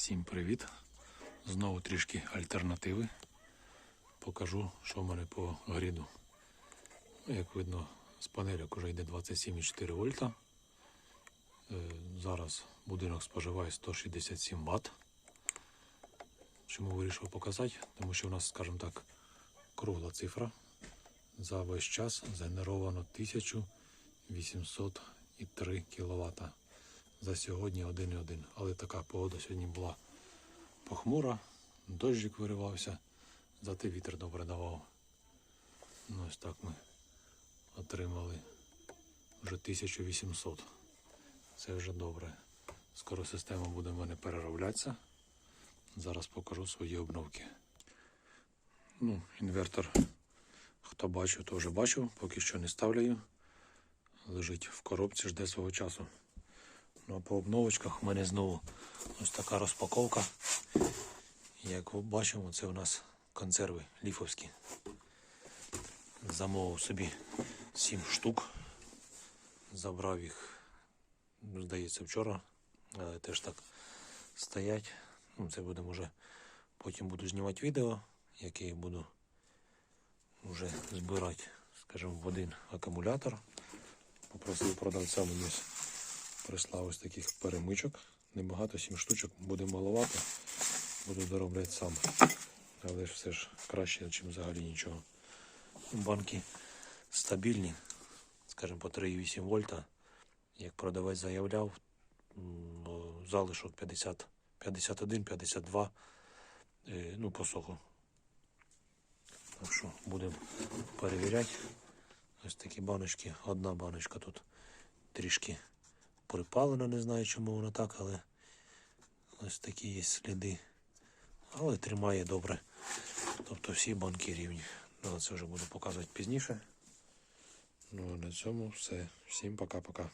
Всім привіт! Знову трішки альтернативи. Покажу, що в мене по гріду. Як видно, з панельок вже йде 27,4 вольта. Е, Зараз будинок споживає 167 Вт. Чому вирішив показати? Тому що у нас, скажімо так, кругла цифра. За весь час згенеровано 1803 кВт. За сьогодні 1,1. Але така погода сьогодні була похмура, дощик виривався, зате вітер добре давав. Ну, ось так ми отримали вже 1800. Це вже добре. Скоро система буде в мене перероблятися. Зараз покажу свої обновки. Ну, інвертор, хто бачив, то вже бачив, поки що не ставлю. Лежить в коробці, жде свого часу. По обновочках у мене знову ось така розпаковка. Як бачимо, це у нас консерви ліфовські. Замовив собі 7 штук. Забрав їх, здається, вчора, але теж так стоять. Ну, це буде може потім буду знімати відео, яке я буду вже збирати, скажімо, в один акумулятор. Попросив продавця мені прислав ось таких перемичок. Небагато, 7 штучок, буде маловато. Буду доробляти сам. Але ж все ж краще, ніж взагалі нічого. Банки стабільні, скажімо, по 3,8 вольта. Як продавець заявляв, залишок 50, 51, 52, е, ну, по соху. Так що будемо перевіряти. Ось такі баночки. Одна баночка тут трішки припалена, не знаю, чому воно так, але ось такі є сліди. Але тримає добре. Тобто всі банки рівні. Ну, це вже буду показувати пізніше. Ну а на цьому все. Всім пока-пока.